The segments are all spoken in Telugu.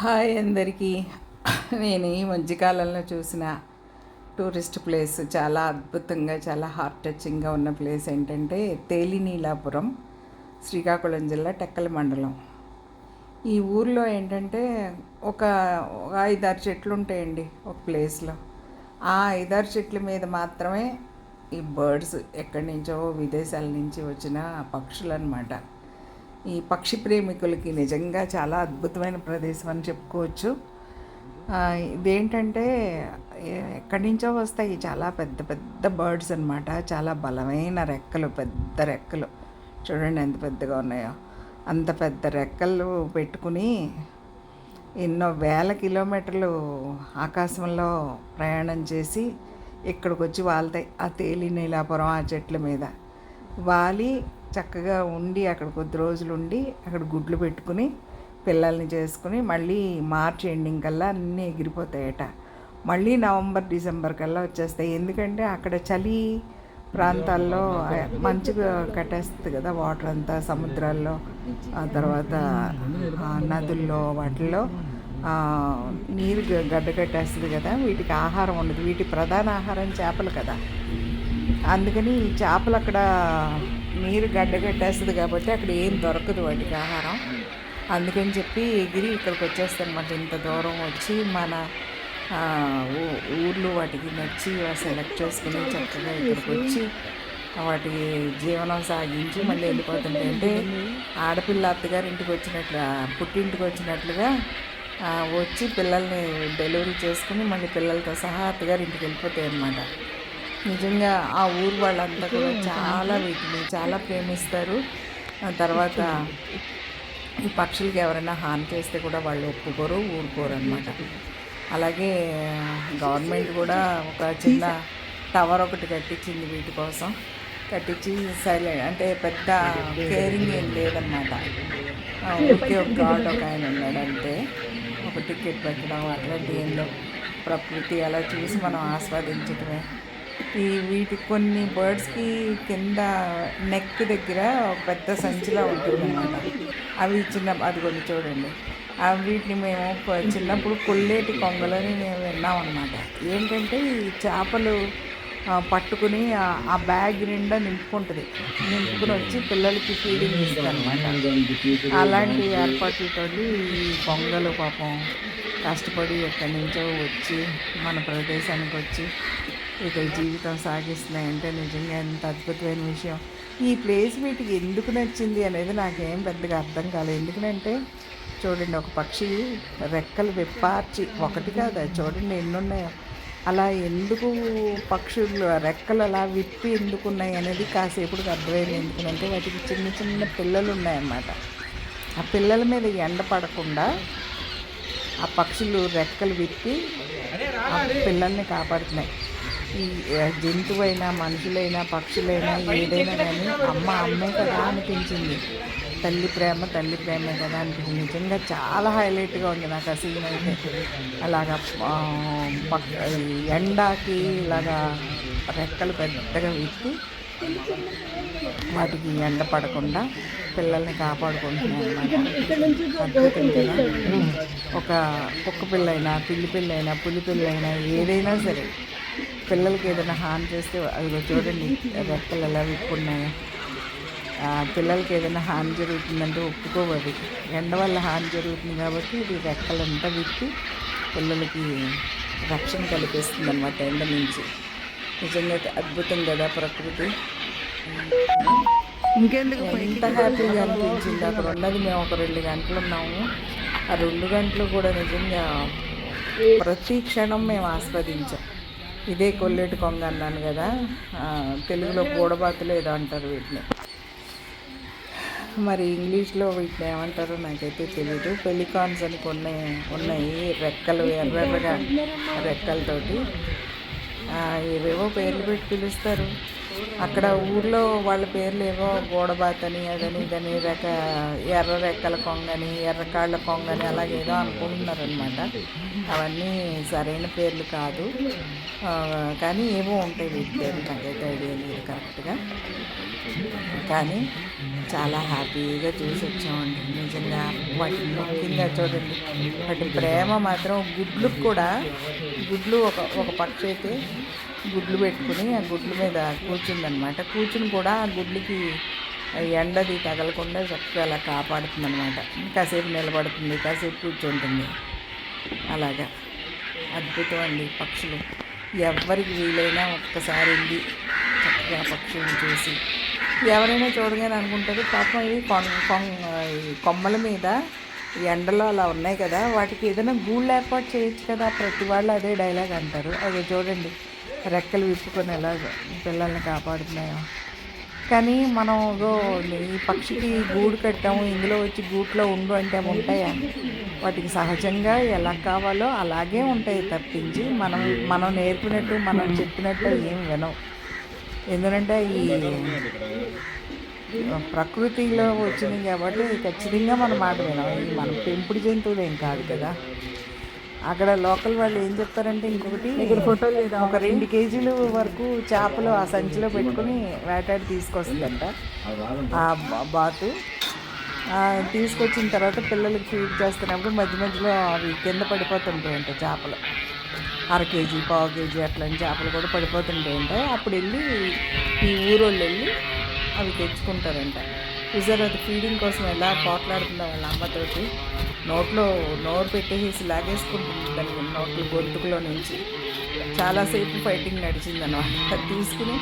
హాయ్ అందరికీ. నేను ఈ మధ్యకాలంలో చూసిన టూరిస్ట్ ప్లేస్ చాలా అద్భుతంగా చాలా హార్ట్ టచింగ్గా ఉన్న ప్లేస్ ఏంటంటే తేలినీలాపురం శ్రీకాకుళం జిల్లా టెక్కల మండలం. ఈ ఊర్లో ఏంటంటే ఒక ఐదారు చెట్లు ఉంటాయండి ఒక ప్లేస్లో. ఆ ఐదారు చెట్ల మీద మాత్రమే ఈ బర్డ్స్ ఎక్కడి నుంచో విదేశాల నుంచి వచ్చిన పక్షులు అనమాట ఈ పక్షి ప్రేమికులకి నిజంగా చాలా అద్భుతమైన ప్రదేశం అని చెప్పుకోవచ్చు. ఇదేంటంటే ఎక్కడి నుంచో వస్తాయి చాలా పెద్ద పెద్ద బర్డ్స్ అనమాట చాలా బలమైన రెక్కలు పెద్ద రెక్కలు. చూడండి ఎంత పెద్దగా ఉన్నాయో. అంత పెద్ద రెక్కలు పెట్టుకుని ఎన్నో వేల కిలోమీటర్లు ఆకాశంలో ప్రయాణం చేసి ఇక్కడికి వచ్చి వాళ్తాయి ఆ తేలి నీలాపురం ఆ చెట్ల మీద. వాలి చక్కగా ఉండి అక్కడ కొద్ది రోజులు ఉండి అక్కడ గుడ్లు పెట్టుకుని పిల్లల్ని చేసుకుని మళ్ళీ మార్చ్ ఎండింగ్ కల్లా అన్నీ ఎగిరిపోతాయట. మళ్ళీ నవంబర్ డిసెంబర్ కల్లా వచ్చేస్తాయి. ఎందుకంటే అక్కడ చలి ప్రాంతాల్లో మంచిగా కట్టేస్తుంది కదా వాటర్ అంతా సముద్రాల్లో ఆ తర్వాత నదుల్లో వాటిల్లో నీరు గడ్డ కట్టేస్తుంది కదా వీటికి ఆహారం ఉండదు. వీటి ప్రధాన ఆహారం చేపలు కదా. అందుకని చేపలు అక్కడ నీరు గడ్డగట్టేస్తుంది కాబట్టి అక్కడ ఏం దొరకదు వాటికి ఆహారం. అందుకని చెప్పి ఎగిరి ఇక్కడికి వచ్చేస్తాయి అన్నమాట. ఇంత దూరం వచ్చి మన ఊర్లు వాటికి నచ్చి సెలెక్ట్ చేసుకుని చక్కగా ఇక్కడికి వచ్చి వాటికి జీవనం సాగించి మళ్ళీ వెళ్ళిపోతుంది అంటే ఆడపిల్ల అత్తగారి ఇంటికి వచ్చినట్లు పుట్టింటికి వచ్చినట్లుగా వచ్చి పిల్లల్ని డెలివరీ చేసుకుని మళ్ళీ పిల్లలతో సహా అత్తగారి ఇంటికి వెళ్ళిపోతాయి అన్నమాట. నిజంగా ఆ ఊరు వాళ్ళంతా కూడా చాలా వీటిని చాలా ప్రేమిస్తారు. తర్వాత ఈ పక్షులకి ఎవరైనా హాని చేస్తే కూడా వాళ్ళు ఒప్పుకోరు ఊరుకోరు అనమాట అలాగే గవర్నమెంట్ కూడా ఒక చిన్న టవర్ ఒకటి కట్టించింది వీటి కోసం. కట్టించి సైలెంట్ అంటే పెద్ద కేరింగ్ ఏం లేదనమాట ఆ, ఒక గాడ్ ఒక ఆయన ఉన్నాడు అంతే ఒక టికెట్ పెట్టడం అట్లాంటి లేవు ప్రకృతి అలా చూసి మనం ఆస్వాదించడమే ఈ వీటి కొన్ని బర్డ్స్కి కింద నెక్ దగ్గర పెద్ద సంచిలా ఉంటుందన్నమాట. అవి చిన్న అది కొన్ని చూడండి వీటిని మేము చిన్నప్పుడు కొల్లేటి కొంగలని మేము విన్నాం అనమాట ఏంటంటే ఈ చేపలు పట్టుకుని ఆ- బ్యాగ్ నిండా నింపుకుంటుంది. నింపుకుని వచ్చి పిల్లలకి ఫీడింగ్ ఇస్తారనమాట అలాంటి ఏర్పాట్లతో ఈ కొంగలు పాపం కష్టపడి ఎక్కడి నుంచో వచ్చి మన ప్రదేశానికి వచ్చి ఇక జీవితం సాగిస్తున్నాయంటే నిజంగా ఎంత అద్భుతమైన విషయం. ఈ ప్లేస్ వీటికి ఎందుకు నచ్చింది అనేది నాకేం పెద్దగా అర్థం కాలేదు. ఎందుకంటే చూడండి ఒక పక్షి రెక్కలు విప్పార్చి ఒకటి కాదు చూడండి ఎన్ని ఉన్నాయో అలా ఎందుకు పక్షులు రెక్కలు అలా విప్పి ఎందుకు ఉన్నాయి అనేది కాసేపుడికి అర్థమైంది. ఎందుకంటే వాటికి చిన్న చిన్న పిల్లలు ఉన్నాయన్నమాట. ఆ పిల్లల మీద ఎండ పడకుండా ఆ పక్షులు రెక్కలు విప్పి ఆ పిల్లల్ని కాపాడుతున్నాయి. ఈ జంతువైనా మనుషులైనా పక్షులైనా ఏదైనా కానీ అమ్మ అమ్మే కదా అనిపించింది. తల్లి ప్రేమ తల్లి ప్రేమే కదా అనిపించింది. నిజంగా చాలా హైలైట్గా ఉంది నాకు ఆ సీన్ అయితే. అలాగా ఎండాకి ఇలాగా రెక్కలు పెద్దగా విప్పి వాటికి ఎండ పడకుండా పిల్లల్ని కాపాడుకుంటున్నాను ఒక కుక్క పిల్లైనా పిల్లి పిల్లైనా పులి పిల్లైనా ఏదైనా సరే పిల్లలకి ఏదైనా హాని చేస్తే అదిగో చూడండి రెక్కలు ఎలా విప్పున్నాయో. ఆ, పిల్లలకి ఏదైనా హాని జరుగుతుందంటే ఒప్పుకోవది ఎండ వల్ల హాని జరుగుతుంది కాబట్టి ఇది రెక్కలంతా విప్పి పిల్లలకి రక్షణ కల్పిస్తుంది అనమాట ఎండ నుంచి. నిజంగా అద్భుతం కదా ప్రకృతి. ఇంకెందుకు ఎంత హ్యాపీగా అనిపించింది. అక్కడ ఉన్నది మేము ఒక రెండు గంటలు ఉన్నాము. ఆ రెండు గంటలు కూడా నిజంగా ప్రతి క్షణం మేము ఆస్వాదించాం. ఇదే కొల్లేటి కొంగ అన్నాను కదా తెలుగులో కూడబాతులు ఏదో అంటారు వీటిని. మరి ఇంగ్లీష్లో వీటిని ఏమంటారో నాకైతే తెలియదు పెలికాన్స్ అని కొన్ని ఉన్నాయి రెక్కలు ఎర్రెర్రగా రెక్కలతోటి. ఏవేవో పేర్లు పెట్టి పిలుస్తారు. అక్కడ ఊర్లో వాళ్ళ పేర్లు ఏవో గోడబాతని అదని ఇదని రెక ఎర్ర రెక్కల కొంగని ఎర్రకాళ్ళ కొంగని అలాగేదో అనుకుంటున్నారనమాట అవన్నీ సరైన పేర్లు కాదు. కానీ ఏవో ఉంటాయి వీటి పేర్లు. నాకైతే ఐడియా లేదు కరెక్ట్గా. కానీ చాలా హ్యాపీగా చూసి వచ్చామండి. నిజంగా వాటి ముఖ్యంగా చూడండి. వాటి ప్రేమ మాత్రం గుడ్లు కూడా గుడ్లు ఒక ఒక పక్షి అయితే గుడ్లు పెట్టుకుని ఆ గుడ్ల మీద కూర్చుందనమాట కూర్చుని కూడా ఆ గుడ్లకి ఎండది తగలకుండా చక్కగా అలా కాపాడుతుంది అనమాట కాసేపు నిలబడుతుంది కాసేపు కూర్చుంటుంది. అలాగా. అద్భుతం అండి పక్షులు. ఎవరికి వీలైనా ఒక్కసారి వెళ్ళి చక్కగా పక్షులను చూసి. ఎవరైనా చూడగానే అనుకుంటారు పాపం ఇవి కొం కొం- కొమ్మల మీద ఎండలో అలా ఉన్నాయి కదా వాటికి ఏదైనా గూళ్ళు ఏర్పాటు చేయొచ్చు కదా ప్రతి వాళ్ళు అదే డైలాగ్ అంటారు. అదే చూడండి. రెక్కలు విప్పుకొని ఎలా పిల్లల్ని కాపాడుతున్నాయో. కానీ మనం ఈ పక్షికి గూడు కట్టాము ఇందులో వచ్చి గూట్లో ఉండు అంటే ఉంటాయా? వాటికి సహజంగా ఎలా కావాలో అలాగే ఉంటాయి తప్పించి మనం మనం నేర్పినట్టు మనం చెప్పినట్టు ఏం వినవు. ఎందుకంటే ఈ ప్రకృతిలో వచ్చింది కాబట్టి ఖచ్చితంగా మన మాట వినాం మనం మన పెంపుడు జంతువులు ఏం కాదు కదా. అక్కడ లోకల్ వాళ్ళు ఏం చెప్తారంటే ఇంకొకటి ఒక రెండు కేజీలు వరకు చేపలు ఆ సంచిలో పెట్టుకుని వేటాడి తీసుకొస్తుందంట. ఆ బాతు. తీసుకొచ్చిన తర్వాత పిల్లలకి ఫీడ్ చేస్తున్నప్పుడు మధ్య మధ్యలో అవి కింద పడిపోతుంటాయంట చేపలు. అర కేజీ పావు కేజీ అట్లాంటి చేపలు కూడా పడిపోతుంటాయంట. అప్పుడు వెళ్ళి ఈ ఊరోళ్ళు వెళ్ళి అవి తెచ్చుకుంటారంట. చూసారు అది ఫీడింగ్ కోసం ఎలా పోట్లాడుతుందో వాళ్ళ అమ్మతోటి నోట్లో నోరు పెట్టేసి లాగేసుకుంటుంది దాని నోట్లో గొంతుకులో నుంచి. చాలాసేపు ఫైటింగ్ నడిచింది అనమాట అది తీసుకుని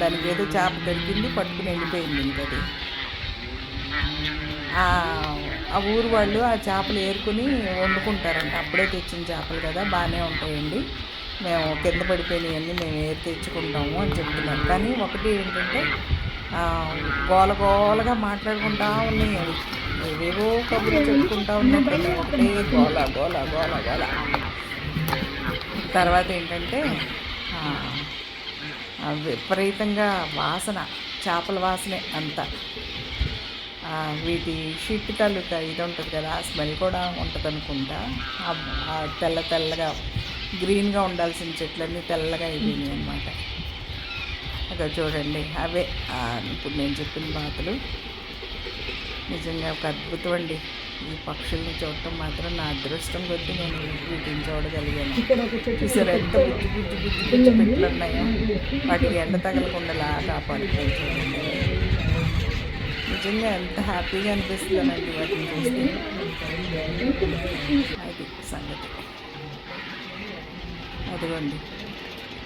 దానికి ఏదో చేప దొరికింది పట్టుకుని వెళ్ళిపోయింది ఇంకది ఆ ఊరు వాళ్ళు ఆ చేపలు ఏరుకుని వండుకుంటారంట. అప్పుడే తెచ్చిన చేపలు కదా బాగానే ఉంటాయండి. మేము కింద పడిపోయినవన్నీ మేము ఏరి తెచ్చుకుంటాము అని చెప్తున్నారు. కానీ ఒకటి ఏంటంటే గోల గోలగా మాట్లాడుకుంటా ఉన్నాయి అవి ఏవేవో కబుర్లు చెప్పుకుంటా ఉన్నట్టు ఒకటే గోల గోల గోల గోల. తర్వాత ఏంటంటే విపరీతంగా వాసన చేపల వాసనే అంతా. వీటి షిట్ తాలూకా ఇది ఉంటుంది కదా ఆ స్మెల్ కూడా ఉంటుంది అనుకుంటా. తెల్ల తెల్లగా గ్రీన్గా ఉండాల్సిన చెట్లన్నీ తెల్లగా అయిపోయినాయి అనమాట అక్కడ చూడండి అవే. ఇప్పుడు నేను చెప్పిన బాతులు నిజంగా ఒక అద్భుతం అండి. ఈ పక్షుల్ని చూడటం మాత్రం నా అదృష్టం కొద్దీ నేను వీటిని చూడగలిగాను. చూసారు ఎంత బుజ్జి బుజ్జి బుజ్జి బుజ్జి పెట్లు ఉన్నాయో వాటికి ఎండ తగలకుండా లా కాపాడుతాయి చూడండి. నిజంగా ఎంత హ్యాపీగా అనిపిస్తుందండి వాటిని చూస్తే. అది సంగతి. అదిగోండి.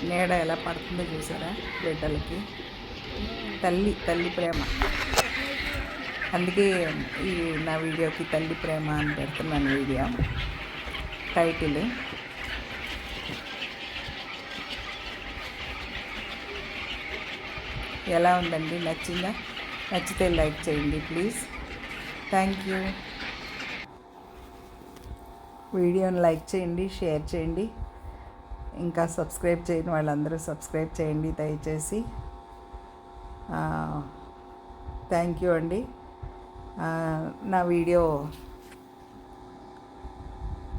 నీడ ఎలా పడుతుందో చూసారా బిడ్డలకి? తల్లి తల్లి ప్రేమ. అందుకే ఈ నా వీడియోకి తల్లి ప్రేమ అని పెడుతున్నాను వీడియో. టైటిల్ ఎలా ఉందండి? నచ్చిందా? నచ్చితే లైక్ చేయండి ప్లీజ్. థ్యాంక్ యూ వీడియోని లైక్ చేయండి షేర్ చేయండి. ఇంకా సబ్స్క్రైబ్ చేయని వాళ్ళందరూ సబ్స్క్రైబ్ చేయండి దయచేసి. థ్యాంక్ యూ అండి. నా వీడియో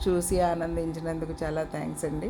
చూసి ఆనందించినందుకు చాలా థ్యాంక్స్ అండి.